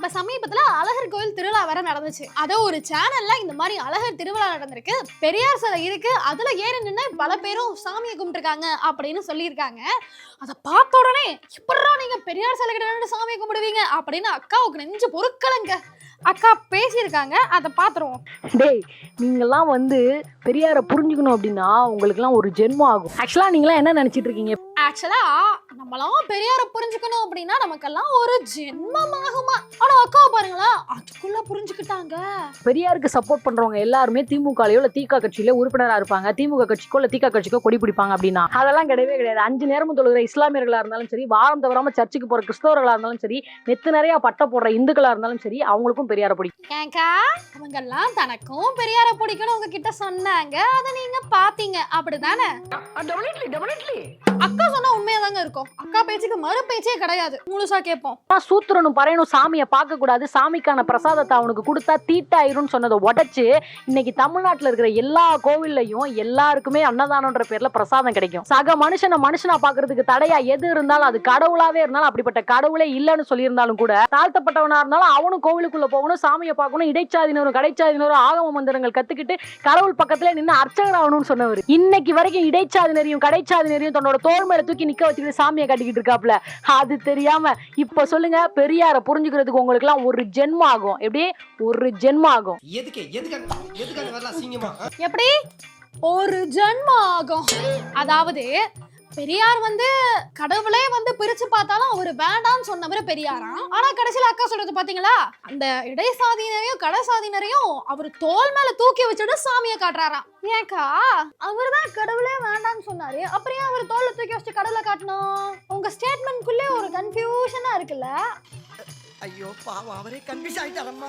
இப்ப சமீபத்துல அழகர் கோயில் திருவிழா வேற நடந்துச்சு. அதோ ஒரு சேனல்ல இந்த மாதிரி அழகர் திருவிழா நடந்திருக்கு. பெரியார் சிலை இருக்கு. அதுல ஏறி நின்று பல பேரும் சாமியை கும்பிட்டுருக்காங்க அப்படின்னு சொல்லியிருக்காங்க. அதை பார்த்த உடனே எப்படா நீங்க பெரியார் சிலை கிட்ட சாமியை கும்பிடுவீங்க? அப்படின்னு அக்காவுக்கு நெஞ்சு பொருட்களுங்க அக்கா பேசியிருக்காங்க. அதை பாத்துருவோம். டேய் நீங்கெல்லாம் வந்து பெரியாரை புரிஞ்சுக்கணும் அப்படின்னா உங்களுக்குலாம் ஒரு ஜென்மம் ஆகும். ஆக்சுவலாக நீங்களாம் என்ன நினச்சிட்டு இருக்கீங்க? ஆக்சுவலா நம்மளாம் பெரியார புரிஞ்சுக்கணும் அப்படின்னா நமக்கெல்லாம் ஒரு ஜென்மம் ஆகுமா ஆனா அக்காவை பாருங்களேன் அதுக்குள்ள புரிஞ்சுக்கிட்டாங்க. பெரியாருக்கு சப்போர்ட் பண்றவங்க எல்லாருமே திமுகலையோ இல்ல திக கட்சியில உறுப்பினரா இருப்பாங்க. திமுக கட்சிக்கோ இல்ல திக கட்சிக்கோ கொடி பிடிப்பாங்க அப்படின்னா. அதெல்லாம் கிடையவே கிடையாது. அஞ்சு நேரமும் தொழுகிற இஸ்லாமியர்களா இருந்தாலும் சரி வாரம் தவறாம சர்ச்சுக்கு போற கிறிஸ்தவர்களா இருந்தாலும் சரி நெத்து நிறைய பட்ட போடுற இந்துக்களா இருந்தாலும் சரி அவங்களுக்கும் பெரியார பிடிக்கும். ஏங்கா அவங்கெல்லாம் தனக்கும் பெரியார பிடிக்கணும் உங்ககிட்ட சொன்னாங்க. அதை நீங்க பாத்தீங்க அப்படிதானே? அக்கா சொன்னா உண்மை இருக்கும். அக்கா பேச்சுக்கு மறு பேச்சே கிடையாது. முழுசா கேட்போம். ஆனா சூத்திரனும் பறையனும் சாமியை பார்க்க கூடாது சாமிக்கான பிரசாதத்தை அவனுக்கு கொடுத்தா தீட்டாயிரும்னு சொன்னதை உடைச்சு இன்னைக்கு தமிழ்நாட்டுல இருக்கிற எல்லா கோவில்லையும் எல்லாருக்குமே அன்னதானம்ன்ற பேர்ல பிரசாதம் கிடைக்கும். சக மனுஷனை மனுஷனா பாக்குறதுக்கு தடையா எது இருந்தாலும் அது கடவுளாவே இருந்தாலும் அப்படிப்பட்ட கடவுளே இல்லைன்னு சொல்லியிருந்தாலும் கூட தாழ்த்தப்பட்டவனா இருந்தாலும் அவனும் கோவிலுக்குள்ள போகணும் சாமியை பார்க்கணும் இடைச்சாதினரும் கடைச்சாதினரும் ஆகம மந்திரங்கள் கத்துக்கிட்டு கடவுள் பக்கத்துல நின்று அர்ச்சகர் ஆகணும்னு சொன்னவர். இன்னைக்கு வரைக்கும் இடைச்சாதினரையும் கடைச்சாதினரையும் தன்னோட தோல்மையில தூக்கி நிக்க வச்சுக்கிட்டு சாமியை கட்டிக்கிட்டு இருக்காப்ல அது தெரியாம இப்ப சொல்லுங்க பெரியார புரிஞ்சுக்கிறதுக்கு உங்களுக்கு எல்லாம் ஒரு ஜென்மம் ஆகும். எப்படி? ஒரு ஜென்மம் ஆகும்? எப்படி? ஒரு ஜென்மம் ஆகும். அதாவது பெரியார் வந்து கடவுளே வந்து பிரிச்சு பார்த்தாலும் அவர் வேண்டாம்னு சொன்னவர் பெரியாராம். ஆனா கடைசியில அக்கா சொல்றது பாத்தீங்களா? அந்த இடைசாதியினரையும் கடைசாதியினரையும் அவர் தோல் மேல தூக்கி வச்சுட்டு சாமியை காட்டுறாராம். ஏக்கா அவர் தான் கடவுளே வேண்டாம்னு சொன்னாரு. அப்புறம் அவர் தோல்ல தூக்கி வச்சு கடவுளை உங்க ஸ்டேட்மெண்ட்குள்ளே ஒரு கன்ஃபியூஷனா இருக்குல்ல? ஐயோ பாவம் அவரே கன்ஃபியூஸ் ஆயிட்டாரம்மா.